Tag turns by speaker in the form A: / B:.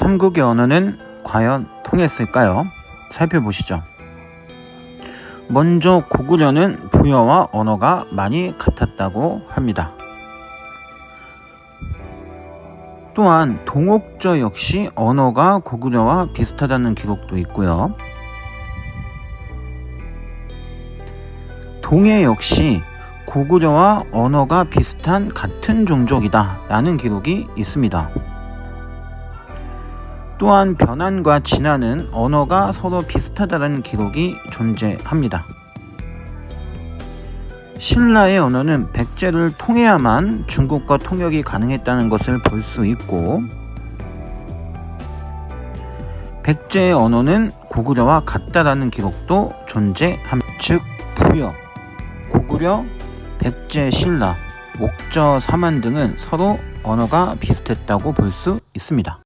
A: 삼국의 언어는 과연 통했을까요? 살펴보시죠. 먼저 고구려는 부여와 언어가 많이 같았다고 합니다. 또한 동옥저 역시 언어가 고구려와 비슷하다는 기록도 있고요. 동해 역시 고구려와 언어가 비슷한 같은 종족이다 라는 기록이 있습니다. 또한 변한과 진화는 언어가 서로 비슷하다는 기록이 존재합니다. 신라의 언어는 백제를 통해야만 중국과 통역이 가능했다는 것을 볼 수 있고 백제의 언어는 고구려와 같다라는 기록도 존재합니다. 즉 부여, 고구려, 백제, 신라, 옥저, 사만 등은 서로 언어가 비슷했다고 볼 수 있습니다.